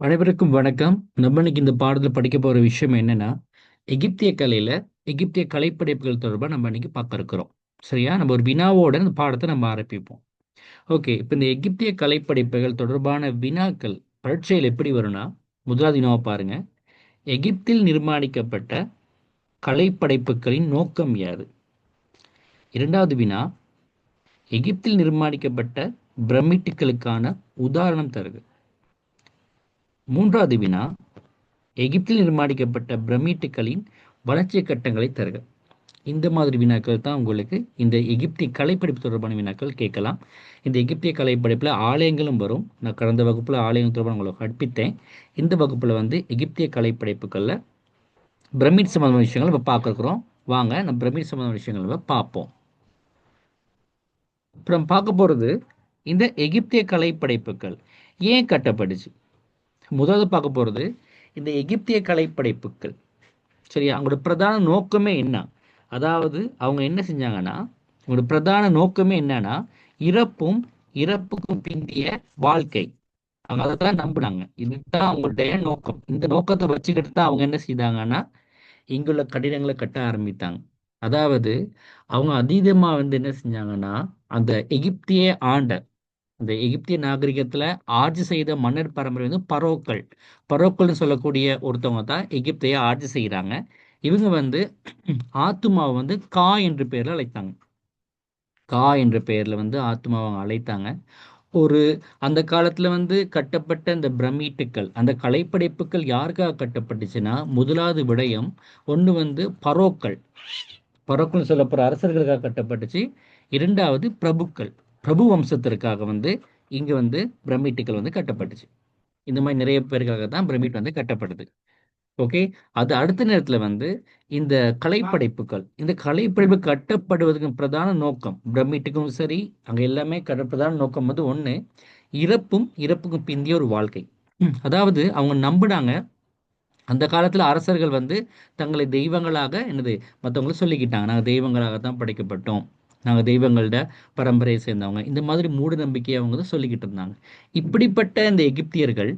அனைவருக்கும் வணக்கம். நம்ம இன்னைக்கு இந்த பாடத்தில் படிக்க போகிற விஷயம் என்னன்னா எகிப்திய கலையில் எகிப்திய கலைப்படைப்புகள் தொடர்பாக நம்ம இன்னைக்கு பார்க்க இருக்கிறோம். சரியா? நம்ம ஒரு வினாவோட இந்த பாடத்தை நம்ம ஆரம்பிப்போம். ஓகே இப்போ இந்த எகிப்திய கலைப்படைப்புகள் தொடர்பான வினாக்கள் பரீட்சையில் எப்படி வரும்னா முதலாவது வினாவை பாருங்க. எகிப்தில் நிர்மாணிக்கப்பட்ட கலைப்படைப்புகளின் நோக்கம் யாது? இரண்டாவது வினா எகிப்தில் நிர்மாணிக்கப்பட்ட பிரமிட்டுகளுக்கான உதாரணம் தருது மூன்றாவது வினா எகிப்தில் நிர்மாணிக்கப்பட்ட பிரமிட்டுகளின் வளர்ச்சி கட்டங்களை தருக. இந்த மாதிரி வினாக்கள் தான் உங்களுக்கு இந்த எகிப்திய கலைப்படைப்பு தொடர்பான வினாக்கள் கேட்கலாம். இந்த எகிப்திய கலைப்படைப்பில் ஆலயங்களும் வரும். நான் கடந்த வகுப்பில் ஆலயங்கள் தொடர்பான உங்களுக்கு கற்பித்தேன். இந்த வகுப்பில் வந்து எகிப்திய கலைப்படைப்புகளில் பிரமிட் சம்பந்தமான விஷயங்கள் நம்ம பார்க்குறோம். வாங்க நம்ம பிரமிட் சம்பந்தமான விஷயங்கள் நம்ம பார்ப்போம். அப்புறம் பார்க்க போகிறது இந்த எகிப்திய கலைப்படைப்புகள் ஏன் கட்டப்பட்டுச்சு? முதல்ல பார்க்க போகிறது இந்த எகிப்திய கலைப்படைப்புகள். சரியா? அவங்களோட பிரதான நோக்கமே என்ன? அதாவது அவங்க என்ன செஞ்சாங்கன்னா அவங்களோட பிரதான நோக்கமே என்னன்னா இறப்பும் இறப்புக்கும் பிந்திய வாழ்க்கை. அவங்க அதை தான் நம்பினாங்க. இதுதான் அவங்களுடைய நோக்கம். இந்த நோக்கத்தை வச்சுக்கிட்டு தான் அவங்க என்ன செய்தாங்கன்னா இங்குள்ள கட்டிடங்களை கட்ட ஆரம்பித்தாங்க. அதாவது அவங்க அதீதமாக வந்து என்ன செஞ்சாங்கன்னா அந்த எகிப்திய ஆண்ட இந்த எகிப்திய நாகரிகத்தில் ஆட்சி செய்த மன்னர் பரம்பரை வந்து பரோக்கள். பரோக்கள்னு சொல்லக்கூடிய ஒருத்தவங்க தான் எகிப்தையை ஆட்சி செய்கிறாங்க இவங்க வந்து ஆத்துமாவை வந்து கா என்ற பெயரில் அழைத்தாங்க. கா என்ற பெயரில் வந்து ஆத்துமாவை அழைத்தாங்க. ஒரு அந்த காலத்தில் வந்து கட்டப்பட்ட இந்த பிரமீட்டுக்கள் அந்த கலைப்படைப்புகள் யாருக்காக கட்டப்பட்டுச்சுன்னா முதலாவது விடயம் ஒன்று வந்து பரோக்கள். பரோக்கள் சொல்லப்படுற அரசர்களுக்காக கட்டப்பட்டுச்சு. இரண்டாவது பிரபுக்கள். பிரபு வம்சத்திற்காக வந்து இங்கே வந்து பிரமிட்டுகள் வந்து கட்டப்பட்டுச்சு. இந்த மாதிரி நிறைய பேருக்காக தான் பிரமிட் வந்து கட்டப்படுது. ஓகே? அது அடுத்த நேரத்தில் வந்து இந்த கலைப்படைப்புகள் இந்த கலைப்படைப்பு கட்டப்படுவதற்கு பிரதான நோக்கம் பிரமிட்டுக்கும் சரி அங்கே எல்லாமே கட்ட பிரதான நோக்கம் வந்து ஒன்று இறப்பும் இறப்புக்கும் பிந்திய ஒரு வாழ்க்கை. அதாவது அவங்க நம்பினாங்க அந்த காலத்தில் அரசர்கள் வந்து தங்களை தெய்வங்களாக என்னது மற்றவங்களை சொல்லிக்கிட்டாங்க. நாங்கள் தெய்வங்களாக தான் படைக்கப்பட்டோம். நாங்கள் தெய்வங்கள்ட பரம்பரையை சேர்ந்தவங்க. இந்த மாதிரி மூட நம்பிக்கையை அவங்க தான் சொல்லிக்கிட்டு இருந்தாங்க. இப்படிப்பட்ட இந்த எகிப்தியர்கள்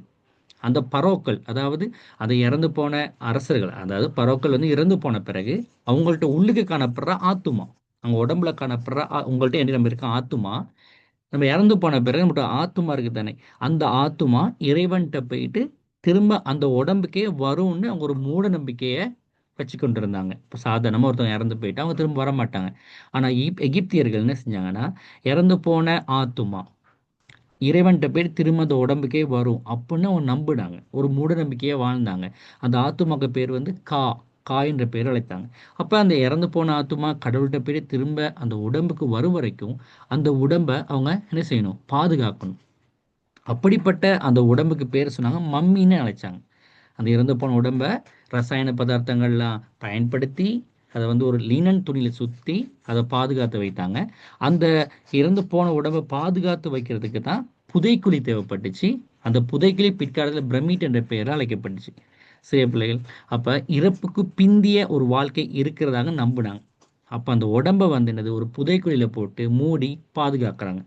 அந்த பரோக்கள் அதாவது அதை இறந்து போன அரசர்கள் அதாவது பரோக்கள் வந்து இறந்து போன பிறகு அவங்கள்ட்ட உள்ளுக்கு காணப்படுற ஆத்துமா அவங்க உடம்புல காணப்படுற உங்கள்கிட்ட என்ன நம்ம இருக்க ஆத்துமா நம்ம இறந்து போன பிறகு நம்மகிட்ட ஆத்துமா இருக்கு தானே. அந்த ஆத்துமா இறைவன்கிட்ட போயிட்டு திரும்ப அந்த உடம்புக்கே வரும்னு அவங்க ஒரு மூட நம்பிக்கையை வச்சு கொண்டு இருந்தாங்க இப்போ சாதாரணமாக ஒருத்தவங்க இறந்து போயிட்டு அவங்க திரும்ப வர மாட்டாங்க ஆனால் எகிப்தியர்கள் என்ன செஞ்சாங்கன்னா இறந்து போன ஆத்துமா இறைவன்கிட்ட போய் திரும்ப அந்த உடம்புக்கே வரும் அப்படின்னு அவங்க நம்பினாங்க. ஒரு மூட நம்பிக்கையே வாழ்ந்தாங்க. அந்த ஆத்துமாக்கு பேர் வந்து கா கா என்ற பேர் அழைத்தாங்க. அப்போ அந்த இறந்து போன ஆத்துமா கடவுள்கிட்ட போய் திரும்ப அந்த உடம்புக்கு வரும் வரைக்கும் அந்த உடம்பை அவங்க என்ன செய்யணும்? பாதுகாக்கணும். அப்படிப்பட்ட அந்த உடம்புக்கு பேர் சொன்னாங்க மம்மின்னு அழைச்சாங்க. அந்த இறந்து போன உடம்பை ரசாயன பதார்த்தங்கள்லாம் பயன்படுத்தி அதை வந்து ஒரு லீனன் துணியில் சுற்றி அதை பாதுகாத்து வைத்தாங்க. அந்த இறந்து போன உடம்பை பாதுகாத்து வைக்கிறதுக்கு தான் புதைக்குழி தேவைப்பட்டுச்சு. அந்த புதைக்குழி பிற்காலத்தில் பிரமிட் என்ற பெயரால் அழைக்கப்பட்டுச்சு. சிறிய பிள்ளைகள் அப்போ இறப்புக்கு பிந்திய ஒரு வாழ்க்கை இருக்கிறதாக நம்பினாங்க. அப்போ அந்த உடம்பை வந்து என்னது? ஒரு புதைக்குழியில் போட்டு மூடி பாதுகாக்கிறாங்க.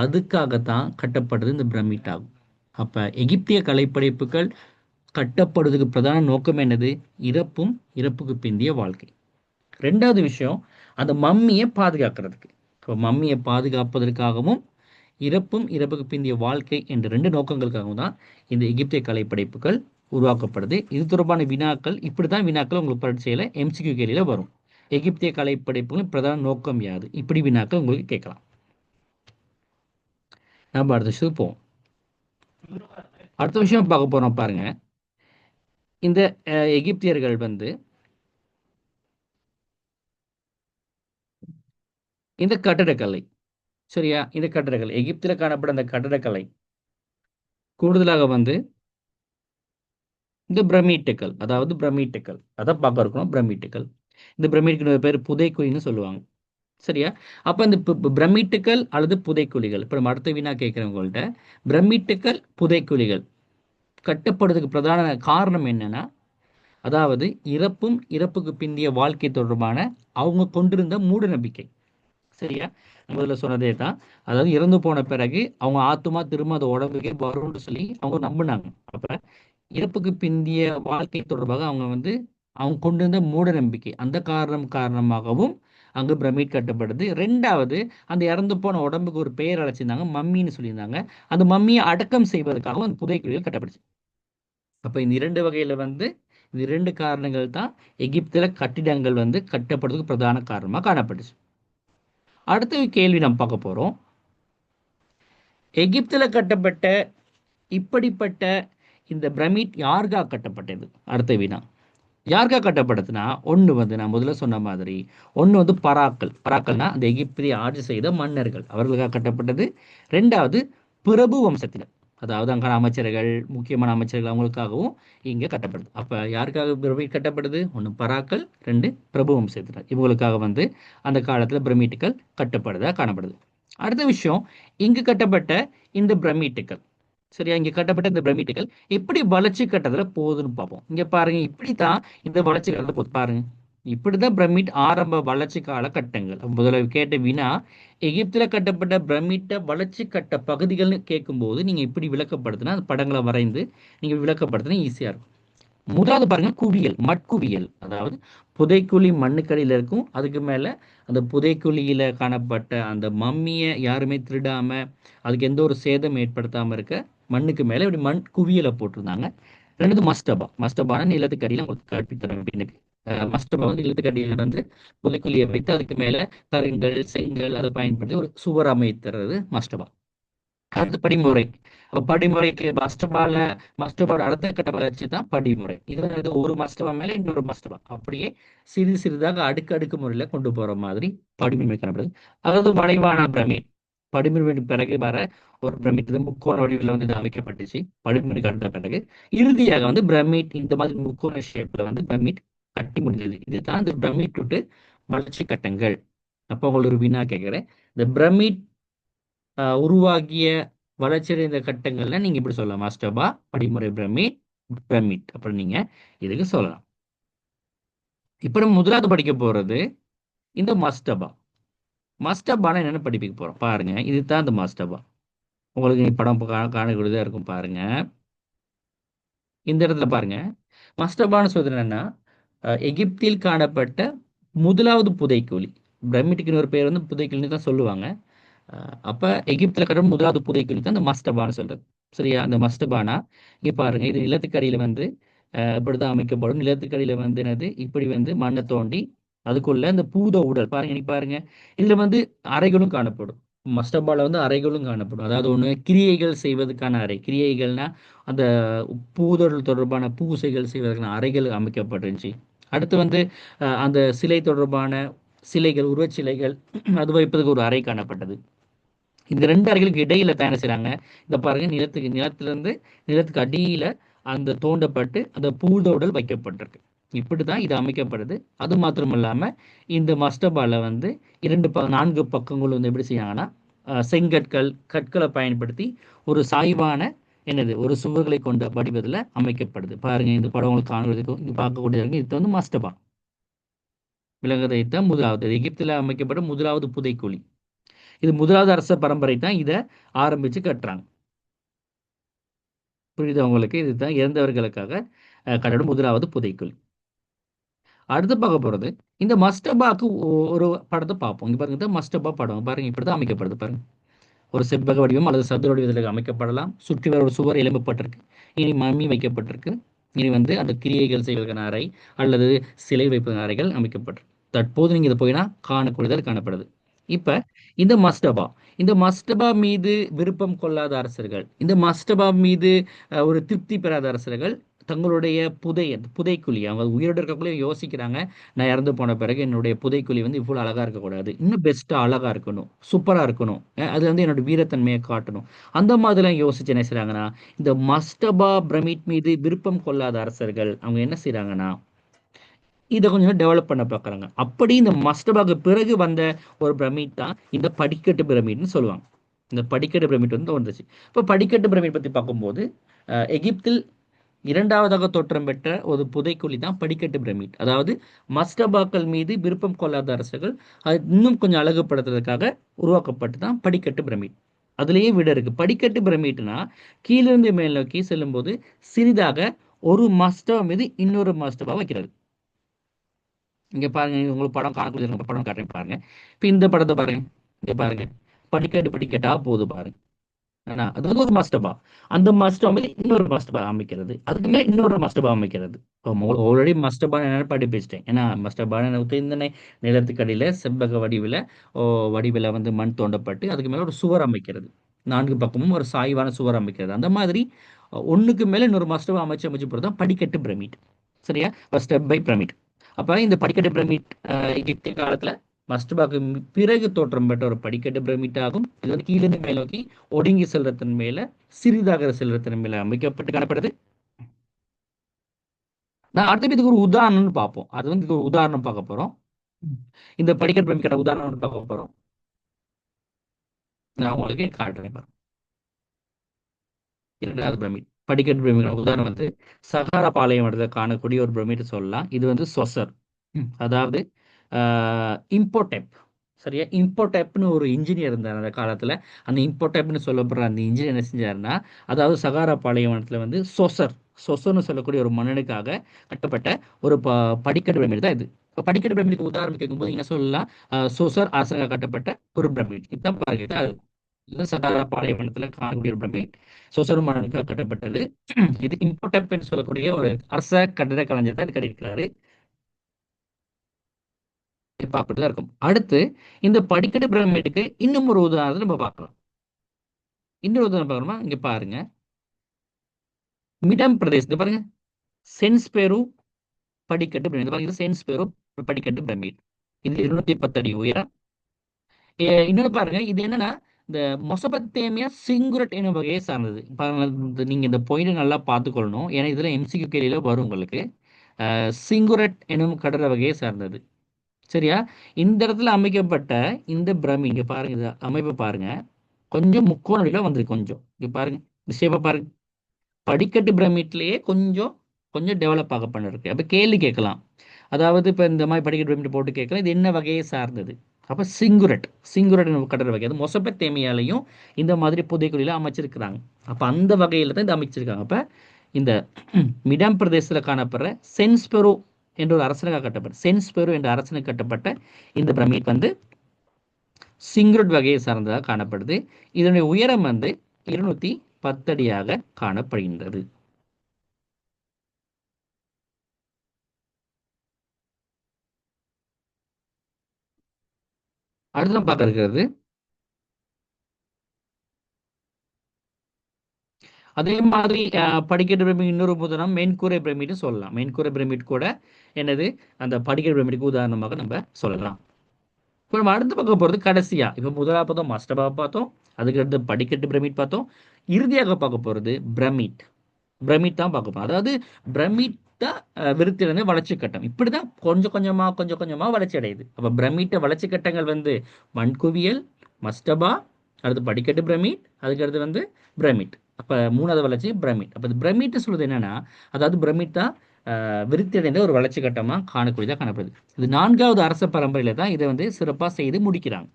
அதுக்காகத்தான் கட்டப்படுறது இந்த பிரமிட் ஆகும். அப்போ எகிப்திய கலைப்படைப்புகள் கட்டப்படுவதற்கு பிரதான நோக்கம் என்னது? இறப்பும் இறப்புக்கு பிந்திய வாழ்க்கை. ரெண்டாவது விஷயம் அந்த மம்மியை பாதுகாக்கிறதுக்கு. இப்போ மம்மியை பாதுகாப்பதற்காகவும் இறப்பும் இறப்புக்கு பிந்திய வாழ்க்கை என்ற ரெண்டு நோக்கங்களுக்காகவும் தான் இந்த எகிப்திய கலைப்படைப்புகள் உருவாக்கப்படுது. இது தொடர்பான வினாக்கள் இப்படி தான் வினாக்கள் உங்களுக்கு பரீட்சையில் எம்சிக்யூ கேள்வியில் வரும். எகிப்திய கலைப்படைப்புகளின் பிரதான நோக்கம் யாது? இப்படி வினாக்கள் உங்களுக்கு கேட்கலாம். நம்ம அடுத்த விஷயத்துக்கு போவோம். அடுத்த விஷயம் பார்க்க போகிறோம் பாருங்கள் இந்த எகிப்தியர்கள் வந்து இந்த கட்டடக்கலை சரியா? இந்த கட்டடக்கலை. எகிப்தில் காணப்பட அந்த கட்டடக்கலை கூடுதலாக வந்து இந்த பிரமிட்டுக்கள் அதாவது பிரமிட்டுக்கள். அதை பார்க்க இருக்கணும் பிரமிட்டுக்கள். இந்த பிரமிட்டுக்கு பேர் புதைக்குழின்னு சொல்லுவாங்க. சரியா? அப்போ இந்த பிரமிட்டுக்கள் அல்லது புதைக்குழிகள். இப்போ நம்ம அடுத்த வீணா கேட்குறவங்கள்ட்ட பிரமிட்டுக்கள் புதைக்குழிகள். கட்டப்படுறதுக்கு பிரதான காரணம் என்னன்னா அதாவது இறப்பும் இறப்புக்கு பிந்திய வாழ்க்கை தொடர்பான அவங்க கொண்டிருந்த மூட நம்பிக்கை சரியா முதல்ல சொன்னதே தான் அதாவது இறந்து போன பிறகு அவங்க ஆத்துமா திரும்ப அந்த உடம்புக்கே வரும்னு சொல்லி அவங்க நம்பினாங்க. அப்ப இறப்புக்கு பிந்திய வாழ்க்கை தொடர்பாக அவங்க வந்து அவங்க கொண்டிருந்த மூட நம்பிக்கை அந்த காரணம் காரணமாகவும் அங்கு பிரமிட் கட்டப்படுது. ரெண்டாவது அந்த இறந்து போன உடம்புக்கு ஒரு பெயர் அழைச்சிருந்தாங்க மம்மின்னு சொல்லியிருந்தாங்க. அந்த மம்மியை அடக்கம் செய்வதற்காகவும் அந்த புதைக்குழிகள் கட்டப்படுச்சு. அப்போ இந்த இரண்டு வகையில் வந்து இந்த இரண்டு காரணங்கள் தான் எகிப்தில் கட்டிடங்கள் வந்து கட்டப்படுறதுக்கு பிரதான காரணமாக காணப்பட்டுச்சு. அடுத்த கேள்வி நம்ம பார்க்க போகிறோம் எகிப்தில் கட்டப்பட்ட இப்படிப்பட்ட இந்த பிரமிட் யாருக்காக கட்டப்பட்டது? அடுத்த வினா யாருக்காக கட்டப்படுதுன்னா ஒன்று வந்து நான் முதல்ல சொன்ன மாதிரி ஒன்று வந்து பராக்கள். பராக்கள்னா அந்த எகிப்தியை ஆட்சி செய்த மன்னர்கள். அவர்களுக்காக கட்டப்பட்டது. ரெண்டாவது பிரபு வம்சத்தினர். அதாவது அங்கே அமைச்சர்கள் முக்கியமான அமைச்சர்கள் அவங்களுக்காகவும் இங்கே கட்டப்படுது. அப்போ யாருக்காக பிரமிட் கட்டப்படுது? ஒன்று பராக்கள் ரெண்டு பிரபு வம்சத்தினர். இவங்களுக்காக வந்து அந்த காலத்தில் பிரமிட்டுகள் கட்டப்படுதா காணப்படுது. அடுத்த விஷயம் இங்கு கட்டப்பட்ட இந்த பிரமிட்டுகள் சரியா? இங்க கட்டப்பட்ட இந்த பிரமிட்டுகள் எப்படி வளர்ச்சி கட்டத்துல போகுதுன்னு பார்ப்போம். இங்க பாருங்க இப்படித்தான் இந்த வளர்ச்சி கட்டத்துல போகுது. பாருங்க இப்படிதான் பிரமிட் ஆரம்ப வளர்ச்சி கால கட்டங்கள் முதல்ல கேட்ட வினா எகிப்துல கட்டப்பட்ட பிரமிட்ட வளர்ச்சி கட்ட பகுதிகள்னு கேட்கும்போது நீங்க இப்படி விளக்கப்படுத்தினா அந்த படங்களை வரைந்து நீங்க விளக்கப்படுத்தினா ஈஸியா இருக்கும். முதலாவது பாருங்க குவியல் மட்குவியல். அதாவது புதைக்குழி மண்ணுக்கடியில் இருக்கும். அதுக்கு மேல அந்த புதைக்குழியில காணப்பட்ட அந்த மம்மியை யாருமே திருடாம அதுக்கு எந்த ஒரு சேதம் ஏற்படுத்தாம இருக்க மண்ணுக்கு மேல இப்படி மண் குவியலை போட்டிருந்தாங்க. ரெண்டு மஸ்டபா. மஸ்டபான நிலத்துக்கு அடியில உங்களுக்கு கற்பித்தரேன் அப்படின்னு மஸ்டபா வந்து நிலத்துக்கு அடியில வந்து புதைக்குழியை வைத்து அதுக்கு மேல கருங்கல் செங்கல் அதை பயன்படுத்தி ஒரு சுவர் அமைத்துறது மஸ்டபா. அடுத்து படிமுறை. அப்ப படிமுறைக்கு மஸ்டபால மஸ்டபாட அடுத்த கட்ட வளர்ச்சி தான் படிமுறை. இது ஒரு மஸ்டபா மேல இன்னொரு மஸ்டபா. அப்படியே சிறிது சிறிதாக அடுக்கு அடுக்கு முறையில கொண்டு போற மாதிரி படிமுறை காணப்படுது. அதாவது வளைவான பிரமிட். படிமுறை பிறகு வர ஒரு பிரமிட் இது முக்கோண வடிவில் வந்து இது அமைக்கப்பட்டுச்சு படிமுறை கட்ட பிறகு இறுதியாக வந்து பிரமிட் இந்த மாதிரி முக்கோண ஷேப்ல வந்து பிரமிட் கட்டி முடிஞ்சது இதுதான் இந்த பிரமிட் விட்டு வளர்ச்சி கட்டங்கள். அப்போ உங்களுக்கு ஒரு வினா கேட்கிறேன் இந்த பிரமிட் ஆஹ், உருவாகிய வளர்ச்சியடைந்த கட்டங்கள்ல நீங்க இப்படி சொல்லலாம். மாஸ்டபா படிமுறை பிரமிட் பிரமிட். அப்படி நீங்க இதுக்கு சொல்லலாம். இப்ப நம்ம முதலாவது படிக்க போறது இந்த மஸ்டபா மஸ்டபானா என்னென்ன படிப்பிக்க போகிறோம் பாருங்க இதுதான் இந்த மஸ்டபா உங்களுக்கு படம் கா- இருக்கும் பாருங்க. இந்த இடத்துல பாருங்க. மஸ்டபான்னு சொல்றது என்னன்னா எகிப்தில் காணப்பட்ட முதலாவது புதைக்குழி. பிரமிட்டுக்குன்னு ஒரு பேர் வந்து புதைக்குழின்னு தான் சொல்லுவாங்க. அப்போ அப்ப எகிப்துல முதலாவது புதைக்குழி தான் இந்த மஸ்டபான்னு சொல்றது. சரியா? அந்த மஸ்டபானா இங்க பாருங்க இது நிலத்துக்கடியில வந்து இப்படிதான் அமைக்கப்படும். நிலத்துக்கடியில வந்து என்னது? இப்படி வந்து மண்ணை தோண்டி அதுக்குள்ள இந்த பூத உடல் பாருங்க நீ பாருங்க. இதுல வந்து அறைகளும் காணப்படும். மஸ்டபால வந்து அறைகளும் காணப்படும். அதாவது ஒண்ணு கிரியைகள் செய்வதற்கான அறை. கிரியைகள்னா அந்த பூதொடல் தொடர்பான பூசைகள் செய்வதற்கான அறைகள் அமைக்கப்பட்டிருந்துச்சு. அடுத்து வந்து அந்த சிலை தொடர்பான சிலைகள் உருவச்சிலைகள் அது வைப்பதற்கு ஒரு அறை காணப்பட்டது. இந்த ரெண்டு அறைகளுக்கு இடையில தான் செய்கிறாங்க செய்றாங்க. இந்த பாருங்க நிலத்துக்கு நிலத்துல இருந்து நிலத்துக்கு அடியில அந்த தோண்டப்பட்டு அந்த பூத உடல் வைக்கப்பட்டிருக்கு. இப்படி தான் இது அமைக்கப்படுது. அது மாத்திரம் இல்லாமல் இந்த மஸ்டபால வந்து இரண்டு ப நான்கு பக்கங்களும் வந்து எப்படி செய்யாங்கன்னா செங்கற்கள் கற்களை பயன்படுத்தி ஒரு சாய்வான என்னது ஒரு சுவர்களை கொண்ட வடிவத்தில் அமைக்கப்படுது. பாருங்க இந்த படம் உங்களுக்கு பார்க்கக்கூடிய இது வந்து மஸ்டபா. விலங்குதை தான் முதலாவது எகிப்தில் அமைக்கப்பட்ட முதலாவது புதைக்குழி. இது முதலாவது அரச பரம்பரை தான் இதை ஆரம்பித்து கட்டுறாங்க. புரியுதா உங்களுக்கு? இதுதான் இறந்தவர்களுக்காக கட்டடம் முதலாவது புதைக்குழி. அடுத்து பார்க்க போறது இந்த மஸ்டபாக்கு ஒ- ஒரு படத்தை பார்ப்போம். இங்க பாருங்க இந்த மஸ்டபா படம் பாருங்க இப்படிதான் அமைக்கப்படுது பாருங்க. ஒரு செவ்வக வடிவம் அல்லது சதுர வடிவத்தில் அமைக்கப்படலாம். சுற்றி வர ஒரு சுவர் எலும்பப்பட்டிருக்கு. இனி மம்மி வைக்கப்பட்டிருக்கு. இனி வந்து அந்த கிரியைகள் செய்வதற்கான அறை அல்லது சிலை வைப்பதற்கான அறைகள் அமைக்கப்பட்டிருக்கு. தற்போது நீங்க இதை போயினா காணக்கூடியதால் காணப்படுது. இப்ப இந்த மஸ்டபா இந்த மஸ்டபா மீது விருப்பம் கொள்ளாத அரசர்கள் இந்த மஸ்டபா மீது ஒரு திருப்தி பெறாத அரசர்கள் தங்களுடைய புதை புதைக்குழி. அவங்க உயிரோடு இருக்கக்குள்ளே யோசிக்கிறாங்க. நான் இறந்து போன பிறகு என்னுடைய புதைக்குழி வந்து இவ்வளோ அழகாக இருக்கக்கூடாது. இன்னும் பெஸ்ட்டாக அழகாக இருக்கணும். சூப்பராக இருக்கணும். அது வந்து என்னோட வீரத்தன்மையை காட்டணும். அந்த மாதிரிலாம் யோசிச்சு என்ன செய்கிறாங்கன்னா இந்த மஸ்டபா பிரமிட் மீது விருப்பம் கொள்ளாத அரசர்கள் அவங்க என்ன செய்கிறாங்கன்னா இதை கொஞ்சம் டெவலப் பண்ண பார்க்குறாங்க. அப்படி இந்த மஸ்டபாக்கு பிறகு வந்த ஒரு பிரமிட் தான் இந்த படிக்கட்டு பிரமிட்னு சொல்லுவாங்க. இந்த படிக்கட்டு பிரமிட் வந்து வந்துச்சு இப்போ படிக்கட்டு பிரமிட் பற்றி பார்க்கும்போது எகிப்தில் இரண்டாவதாக தோற்றம் பெற்ற ஒரு புதைக்குழி தான் படிக்கட்டு பிரமிட். அதாவது மஸ்டபாக்கள் மீது விருப்பம் கொள்ளாத அரசுகள் அது இன்னும் கொஞ்சம் அழகுபடுத்துறதுக்காக உருவாக்கப்பட்டு தான் படிக்கட்டு பிரமிட். அதுலேயே விட இருக்கு. படிக்கட்டு பிரமிட்னா கீழிருந்து மேல் நோக்கி செல்லும்போது சிறிதாக ஒரு மஸ்டபா மீது இன்னொரு மஸ்டபா வைக்கிறது. இங்கே பாருங்க உங்களுக்கு படம் காணக்கூடிய படம் காட்டுறேன் பாருங்க. இப்போ இந்த படத்தை பாருங்க. இங்கே பாருங்க. படிக்கட்டு படிக்கட்டா போகுது பாருங்க. அது வந்து ஒரு மஸ்டபா அந்த மஸ்டபா இன்னொரு மஸ்டபா அமைக்கிறது அதுக்கு மேலே இன்னொரு மஸ்டபா அமைக்கிறது ஆல்ரெடி மஸ்டபா என்ன பேசிட்டேன். ஏன்னா மஸ்டபான இந்த நிலத்துக்கடியில செவ்வக வடிவில் ஓ வடிவில் வந்து மண் தோண்டப்பட்டு அதுக்கு மேல ஒரு சுவர் அமைக்கிறது. நான்கு பக்கமும் ஒரு சாய்வான சுவர் அமைக்கிறது. அந்த மாதிரி ஒண்ணுக்கு மேல இன்னொரு மஸ்டபா அமைச்சு அமைச்சு போகிறது தான் படிக்கட்டு பிரமிட். சரியா? Step by pyramid. அப்ப இந்த படிக்கட்டு பிரமிட் எகிப்திய காலத்துல மஸ்டபாக்கு பிறகு தோற்றம் பெற்ற ஒரு படிக்கட்டு பிரமிட் ஆகும். இது வந்து கீழிருந்து மேல் நோக்கி ஒடுங்கி செல்றதன் மேல சிறிதாக செல்றதன் மேல அமைக்கப்பட்டு காணப்படுது. நான் அடுத்த இதுக்கு ஒரு உதாரணம்னு பார்ப்போம். அது வந்து ஒரு உதாரணம் பார்க்க போறோம். இந்த படிக்கட்டு பிரமிக்கோட உதாரணம் பார்க்க போறோம். நான் உங்களுக்கு காட்டுறேன் இரண்டாவது பிரமிட். படிக்கட்டு பிரமிட் உதாரணம் வந்து சகாரா பாளையம் இடத்துல காணக்கூடிய ஒரு பிரமிட் சொல்லலாம். இது வந்து சொசர். அதாவது இம்போடெப் சரியா? இம்போடெப்னு ஒரு இன்ஜினியர் இருந்தார் அந்த காலத்தில். அந்த இம்போடெப்னு சொல்லப்படுற அந்த இன்ஜினியர் என்ன செஞ்சாருன்னா அதாவது சகாரா பாலைவனத்தில் வந்து சொசர் சொசர்னு சொல்லக்கூடிய ஒரு மன்னனுக்காக கட்டப்பட்ட ஒரு ப படிக்கட்டு பிரமிடு தான் இது. இப்போ படிக்கட்டு பிரமிடுக்கு உதாரணம் கேட்கும்போது என்ன சொல்லலாம்? சொசர் அரசாங்க கட்டப்பட்ட ஒரு பிரமிட். இதுதான் பாருங்க இது சகாரா பாலைவனத்தில் காணக்கூடிய ஒரு பிரமிட். சொசர் மன்னனுக்காக கட்டப்பட்டது. இது இம்போடெப்னு சொல்லக்கூடிய ஒரு அரச கட்டிட கலைஞர் தான் கட்டியிருக்கிறாரு. இப்போ அப்படிதான் இருக்கும். அடுத்து இந்த படிக்கட்டு பிரமிட்டுக்கு இன்னும் ஒரு உதாரணத்தை நம்ம பார்க்கலாம். இன்னொரு உதாரணம் பார்க்கணுமா? இங்க பாருங்க. மிடம் பிரதேசத்தை பாருங்க. சென்ஸ் பேரு படிக்கட்டு பிரமிட். பாருங்க சென்ஸ் பேரு படிக்கட்டு பிரமிட். இது இருநூத்தி பத்து அடி உயரம். இன்னொன்று பாருங்க. இது என்னன்னா இந்த மொசபத்தேமியா சிங்குரட் எனும் வகையை சார்ந்தது. நீங்க இந்த பாயிண்ட் நல்லா பார்த்துக்கொள்ளணும். ஏன்னா இதுல எம்சிக்கு கேள்வியில வரும் உங்களுக்கு. சிங்குரட் எனும் கடற வகையை சார்ந்தது. சரியா? இந்த இடத்துல அமைக்கப்பட்ட இந்த பிரமி இங்க பாருங்க இது அமைப்பு பாருங்க. கொஞ்சம் முக்கோண வந்திருக்கு கொஞ்சம். இங்க பாருங்க இந்த ஷேப்பை பாருங்க. படிக்கட்டு பிரமிட்லயே கொஞ்சம் கொஞ்சம் டெவலப் ஆக பண்ணிருக்கு. அப்ப கேள்வி கேட்கலாம். அதாவது இப்ப இந்த மாதிரி படிக்கட்டு பிரமிட் போட்டு கேட்கலாம். இது என்ன வகையை சார்ந்தது? அப்ப சிங்குரட். சிங்குரட் கடற வகை. அது மொசப்பத்தேமியாலையும் இந்த மாதிரி புதைக்குழியில அமைச்சிருக்கிறாங்க. அப்ப அந்த வகையில தான் இது அமைச்சிருக்காங்க. அப்ப இந்த மிடம் பிரதேசத்துல காணப்படுற சென்ஸ்பெரோ என்ற ஒரு அரசனுக்காக கட்டப்பட்ட சென்ஸ்பெரோ என்ற அரசனுக்கு கட்டப்பட்ட இந்த பிரமிட் வந்து சிங்குரட் வகையை சார்ந்ததாக காணப்படுது. இதனுடைய உயரம் வந்து இருநூத்தி பத்தடியாக காணப்படுகின்றது. அடுத்து பார்க்க இருக்கிறது அதே மாதிரி படிக்கட்டு பிரமிட் இன்னொரு உதாரணம் மென்கூரை பிரமிட்னு சொல்லலாம். மென்கூரை பிரமிட் கூட என்னது? அந்த படிக்கட்டு பிரமிட்க்கு உதாரணமாக நம்ம சொல்லலாம். இப்போ நம்ம அடுத்து பார்க்க போகிறது கடைசியா. இப்போ முதலாக பார்த்தோம் மஸ்டபா பார்த்தோம் அதுக்கடுத்து படிக்கட்டு பிரமிட் பார்த்தோம். இறுதியாக பார்க்க போகிறது பிரமிட். பிரமிட் தான் பார்க்க போகிறோம் அதாவது பிரமிட் தான் விருத்திலிருந்து வளர்ச்சி கட்டம். இப்படி தான் கொஞ்சம் கொஞ்சமாக கொஞ்சம் கொஞ்சமாக வளர்ச்சி அடையுது. அப்போ பிரமிட்ட வளர்ச்சி கட்டங்கள் வந்து மண்குவியல் மஸ்டபா அடுத்து படிக்கட்டு பிரமிட் அதுக்கடுத்து வந்து பிரமிட். அப்போ மூணாவது வளர்ச்சி பிரமிட். அப்போ இந்த பிரமிட்டு சொல்வது என்னென்னா அதாவது பிரமிட் தான் விருத்தி அடைந்த ஒரு வளர்ச்சி கட்டமாக காணக்கூடியதாக காணப்படுது. இது நான்காவது அரச பரம்பரையில் தான் இதை வந்து சிறப்பாக செய்து முடிக்கிறாங்க.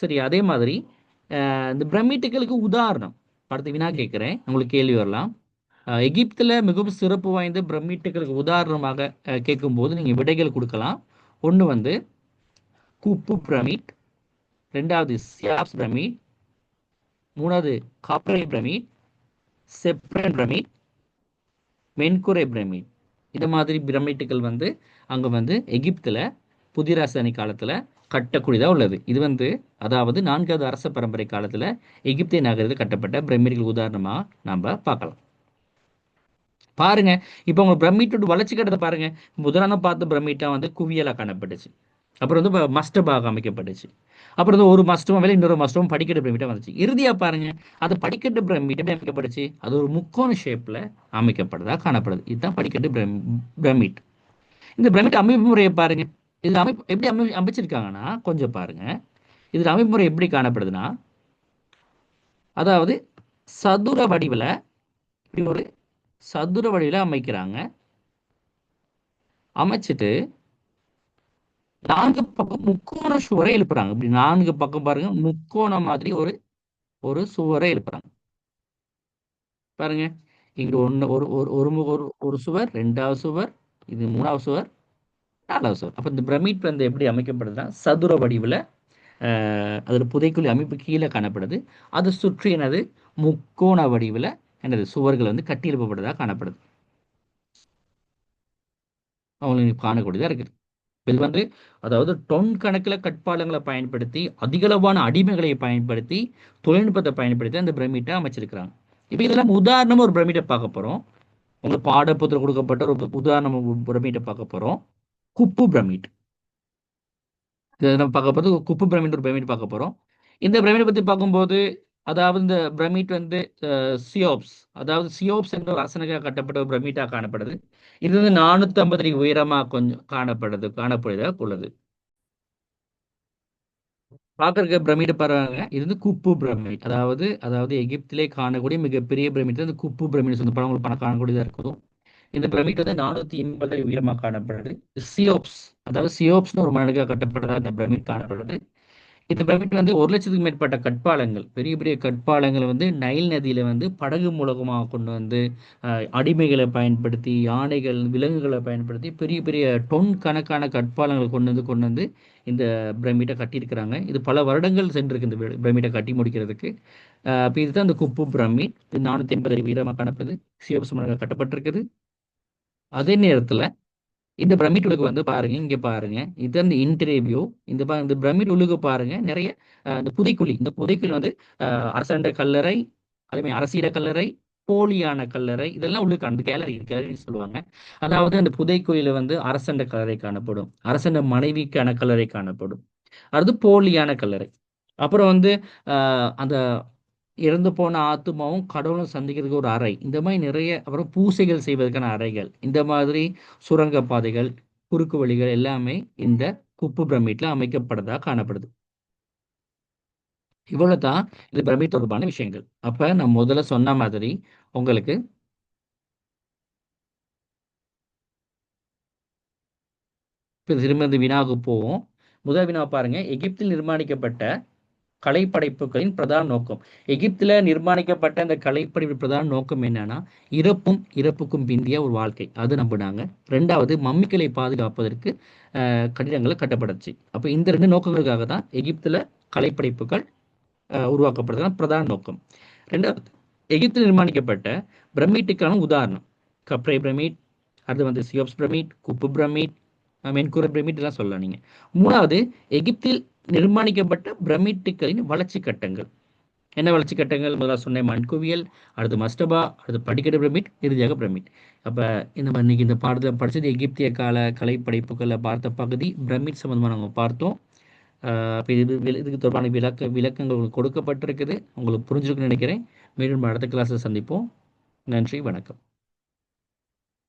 சரி அதே மாதிரி இந்த பிரமிட்டுகளுக்கு உதாரணம். படத்தை வினா கேட்குறேன். உங்களுக்கு கேள்வி வரலாம். எகிப்தில் மிகவும் சிறப்பு வாய்ந்த பிரமிட்டுகளுக்கு உதாரணமாக கேட்கும்போது நீங்கள் விடைகள் கொடுக்கலாம். ஒன்று வந்து குப்பு பிரமிட். ரெண்டாவது சியாப்ஸ் பிரமிட். மூணாவது காப்பரை pyramid. Chephren pyramid Menkaure pyramid இந்த மாதிரி பிரமிட்டுகள் வந்து அங்கே வந்து எகிப்தில் புதிய ராசதானி காலத்தில் கட்டக்கூடியதாக உள்ளது. இது வந்து அதாவது நான்காவது அரச பரம்பரை காலத்தில் எகிப்திய நகரத்தில் கட்டப்பட்ட பிரமிடுகள் உதாரணமாக நம்ம பார்க்கலாம். பாருங்க இப்போ உங்கள் பிரமிட்டோட வளர்ச்சி கட்டத்தை பாருங்க. முதலான பார்த்த பிரமிட்டா வந்து குவியலாக காணப்பட்டுச்சு. அப்புறம் வந்து மஸ்டபாக அமைக்கப்பட்டுச்சு. அப்புறம் வந்து ஒரு மஸ்டமும் வேலை இன்னொரு மஸ்டமும் படிக்கட்டு பிரமிட்டாக வந்துச்சு. இறுதியாக பாருங்க அது படிக்கட்டு பிரமிட் அமைக்கப்பட்டுச்சு. அது ஒரு முக்கோண ஷேப்பில் அமைக்கப்படுறதா காணப்படுது? இதுதான் படிக்கட்டு பிரம் பிரமிட். இந்த பிரமிட் அமைப்பு முறையை பாருங்க. இது அமைப்பு எப்படி அமை அமைச்சிருக்காங்கன்னா கொஞ்சம் பாருங்க. இதில் அமைப்பு முறை எப்படி காணப்படுதுன்னா அதாவது சதுர வடிவில் இப்படி ஒரு சதுர வடிவில் அமைக்கிறாங்க. அமைச்சிட்டு நான்கு பக்கம் முக்கோண சுவரை எழுப்புறாங்க. இப்படி நான்கு பக்கம் பாருங்க முக்கோண மாதிரி ஒரு ஒரு சுவரை எழுப்புறாங்க. பாருங்க இங்க ஒன்று ஒரு ஒரு ஒரு ஒரு சுவர் ரெண்டாவது சுவர் இது மூணாவது சுவர் நாலாவது சுவர். அப்போ இந்த பிரமிட் வந்து எப்படி அமைக்கப்படுதுன்னா சதுர வடிவில் அதில் புதைக்குழி அமைப்பு கீழே காணப்படுது. அதை சுற்றி எனது முக்கோண வடிவில் எனது சுவர்கள் வந்து கட்டி எழுப்பப்படுறதா காணப்படுது. அவங்களுக்கு காணக்கூடியதாக இருக்குது. இது வந்து அதாவது டொன் கணக்கில் கட்பாலங்களை பயன்படுத்தி அதிகளவான அடிமைகளை பயன்படுத்தி தொழில்நுட்பத்தை பயன்படுத்தி அந்த பிரமிட்டை அமைச்சிருக்கிறாங்க. இப்போ இதெல்லாம் உதாரணமாக ஒரு பிரமிட்டை பார்க்க போகிறோம் உங்களுக்கு பாடப்புத்தில் கொடுக்கப்பட்ட ஒரு உதாரணம் பிரமிட்டை பார்க்க போகிறோம் குப்பு பிரமிட் இதை நம்ம பார்க்க போகிறது குப்பு பிரமிட் ஒரு பிரமிட் பார்க்க போகிறோம் இந்த பிரமிட்டை பற்றி பார்க்கும்போது அதாவது இந்த பிரமிட் வந்து சியோப்ஸ் அதாவது சியோப்ஸ் என்ற ஒரு கட்டப்பட்ட ஒரு பிரமிட்டாக காணப்படுது. இது வந்து நானூத்தி ஐம்பது அடி உயரமாக கொஞ்சம் காணப்படுது காணப்படுவதாக உள்ளது. பார்க்கறக்க பிரமிடு பரவாயில்ல இது வந்து குப்பு பிரமிட் அதாவது அதாவது எகிப்திலே காணக்கூடிய மிகப்பெரிய பிரமிட் இந்த குப்பு பிரமிட் சொந்த படம் பணம் காணக்கூடியதாக இருக்கும். இந்த பிரமிட் வந்து நானூத்தி எண்பது உயரமாக காணப்படுது. சியோப்ஸ் அதாவது சியோப்ஸ்னு ஒரு மனிதனுக்காக கட்டப்பட்டதாக இந்த பிரமிட் காணப்படுது. இந்த பிரமிட் வந்து ஒரு லட்சத்துக்கு மேற்பட்ட கட்பாலங்கள் பெரிய பெரிய கட்பாலங்கள் வந்து நைல் நதியில் வந்து படகு மூலமாக கொண்டு வந்து அடிமைகளை பயன்படுத்தி யானைகள் விலங்குகளை பயன்படுத்தி பெரிய பெரிய டொன் கணக்கான கட்பாலங்களை கொண்டு வந்து கொண்டு வந்து இந்த பிரமிட்டை கட்டியிருக்கிறாங்க. இது பல வருடங்கள் சென்றிருக்கு இந்த பிரமிட்டை கட்டி முடிக்கிறதுக்கு. இப்போ இதுதான் இந்த குப்பு பிரமிட். இது நானூற்றி எண்பது வீரமாக கணப்பது சிவபசுமனாக கட்டப்பட்டிருக்குது. அதே நேரத்தில் இந்த பிரமிட் உலகு வந்து பாருங்க இங்க பாருங்க. இது அந்த இன்டர்வியூ இந்த பா- இந்த பிரமிட் உலகு பாருங்க. நிறைய இந்த புதைக்குழி. இந்த புதைக்குழி வந்து அஹ், அரசண்ட கல்லறை அதே மாதிரி அரசியல கல்லறை போலியான கல்லறை இதெல்லாம் உள்ளுக்கு அந்த கேலரி கேலரின்னு சொல்லுவாங்க. அதாவது அந்த புதைக்குழியில வந்து அரசண்ட கல்லறை காணப்படும். அரசண்ட மனைவிக்கான கல்லறை காணப்படும். அடுத்து போலியான கல்லறை. அப்புறம் வந்து ஆஹ், அந்த இறந்து போன ஆத்துமாவும் கடவுளும் சந்திக்கிறதுக்கு ஒரு அறை. இந்த மாதிரி நிறைய அப்புறம் பூசைகள் செய்வதற்கான அறைகள். இந்த மாதிரி சுரங்க பாதைகள் குறுக்கு வழிகள் எல்லாமே இந்த குப்பு பிரமிட்ல அமைக்கப்பட்டதாக காணப்படுது. இவ்வளவு தான் இது பிரமிட் தொடர்பான விஷயங்கள். அப்ப நான் முதல்ல சொன்ன மாதிரி உங்களுக்கு இப்ப திரும்ப வினாவுக்கு போவோம் முதல் வினா பாருங்க. எகிப்தில் நிர்மாணிக்கப்பட்ட கலைப்படைப்புகளின் பிரதான நோக்கம். எகிப்தில் நிர்மாணிக்கப்பட்ட இந்த கலைப்படைப்பு பிரதான நோக்கம் என்னன்னா இறப்பும் இறப்புக்கும் பிந்திய ஒரு வாழ்க்கை. அது நம்பினாங்க. ரெண்டாவது மம்மிக்களை பாதுகாப்பதற்கு கட்டிடங்களை கட்டப்பட்டுச்சு. அப்போ இந்த ரெண்டு நோக்கங்களுக்காக தான் எகிப்தில் கலைப்படைப்புகள் அஹ், உருவாக்கப்படுறதுதான் பிரதான நோக்கம். ரெண்டாவது எகிப்தில் நிர்மாணிக்கப்பட்ட பிரமிட்டுக்கான உதாரணம். கப்ரை பிரமிட் அடுத்து வந்து Cheops pyramid Khufu pyramid Menkaure pyramid எல்லாம் சொல்லலாம் நீங்க. மூணாவது எகிப்தில் நிர்மாணிக்கப்பட்ட பிரமிட்டுகளின் வளர்ச்சி கட்டங்கள். என்ன வளர்ச்சி கட்டங்கள்? முதல்ல சொன்னேன் மண்குவியல் அடுத்து மஸ்டபா அடுத்து படிக்கட்டு பிரமிட் இறுதியாக பிரமிட். அப்போ இந்த இன்னைக்கு இந்த பாடத்தில் படித்தது எகிப்திய கால கலைப்படைப்புகளை பார்த்த பகுதி பிரமிட் சம்மந்தமாக நாங்கள் பார்த்தோம். இது இதுக்கு தொடர்பான விளக்க விளக்கங்கள் உங்களுக்கு கொடுக்கப்பட்டிருக்குது. உங்களுக்கு புரிஞ்சிருக்குன்னு நினைக்கிறேன். மீண்டும் அடுத்த கிளாஸில் சந்திப்போம். நன்றி வணக்கம்.